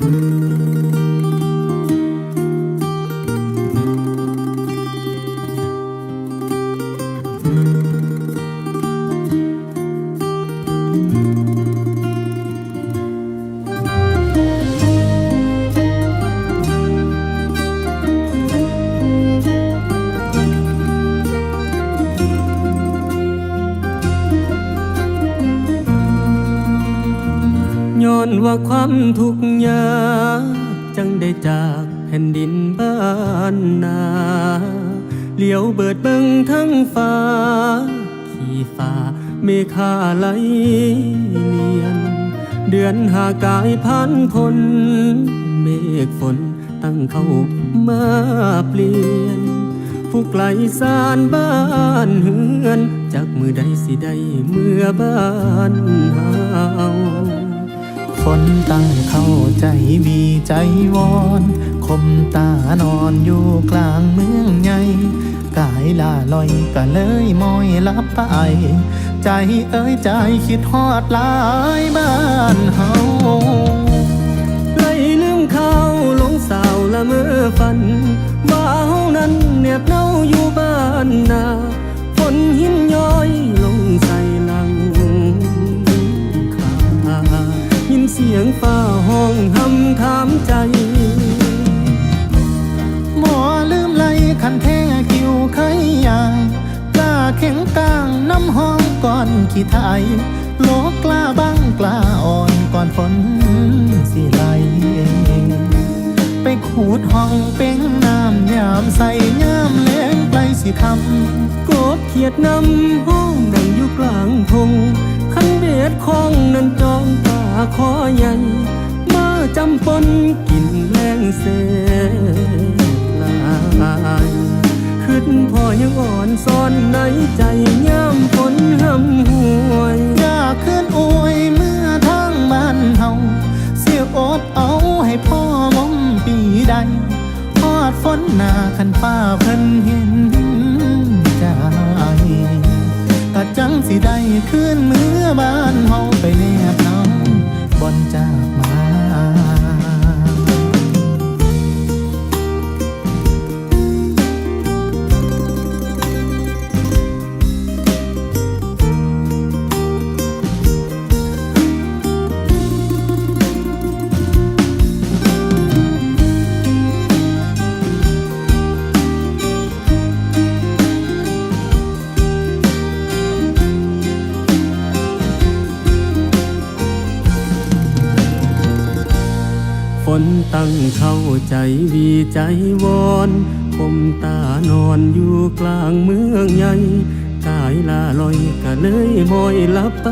ย้ อนว่าความทุกข์ยากจังได้จากแผ่นดินบ้านนาเหลียวเบิดเบิงทั้งฟ้า ขี่ฟ้าเมฆาไหลเนียน เดือนหากายพันพลเมฆฝนตั้งเข้ามาเปลี่ยน ผู้ไกลสารบ้านเฮือน จากมือใดสิได้เมื่อบ้านเฮา คนตั้งเข้าใจบีใจวอนคมตานอนอยู่กลางเมืองใหญ่กายลาลอยก็เลยมอยลับไป ใจเอ้ยใจคิดฮอดลายบ้านเฮาไล่ลืมเขาลงสาวละเมื่อฝันว่าเฮานั้น ฟ้าห้องหำถามใจ หมอลืมไลคันแท้กิวเคยยางกล้าเข็งกลางน้ำห้องก่อนขี้ไทยโลกกล้าบ้างกล้าอ่อนก่อนฝนสิไหลไปขูดห้องเป็นน้ำยามใส่ยามแรงไกลสิทกบเขียดนำห้องดังอยู่กลางทงคันเบ็ดคองนั้นจ คอใหญ่มาจำปนกินแรงเสลายขึ้นพอยังอ่อนซ่อนในใจย่ำฝนหำหวยยากขึ้นอวยเมื่อทางบ้านเฮาเสียอดเอาให้พ่อมอมปีใดพอดฝนหนาคันฟ้าเพิ่นเห็นใจ ฝนตั้งเข้าใจวีใจวอนคมตานอนอยู่กลางเมืองใหญ่กายลาลอยก็เลยมอยลับไป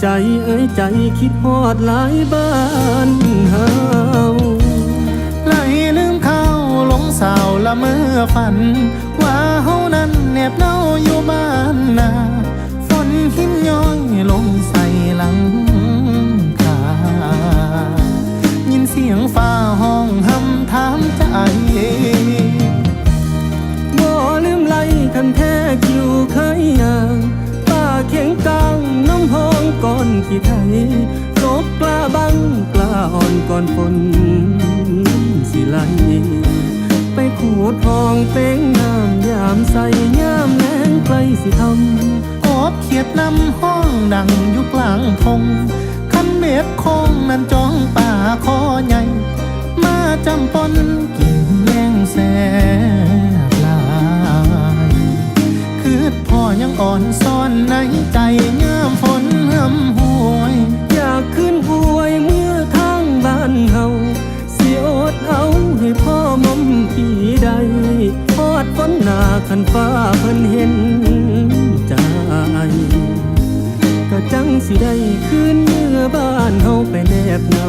ใจเอ้ยใจคิดฮอดหลายบ้านเฮาไหลลืมเข้าหลงสาวละเมื่อฝัน ว่าเฮานั้นแนบเน่าอยู่บ้านนาฝนหินย้อยลงใส คันแท้คิวเคยยางป้าเขียงกลางน้ำห้องก่อนขี้ไทยลบกล้าบังกล้าอ่อนก่อนฝนสิไหลไปขูดห้องเป้งน้ำยามใส่ยามแรงไกลสิทำกบเขียดนำห้องดังอยู่กลางทงคันเม็ดคงนั้นจ้องป่าคอใหญ่ มาจำปนกิ อนซ่อนในใจยามฝนหำหวย อยากขึ้นอวยเมื่อทางบ้านเฮาเสียอดเอาให้พ่อมอมปีใดทอดฝนหนาคันฟ้าเพิ่นเห็นใจก็จังสิได้คืนเมื่อบ้านเฮาไปแนบเงา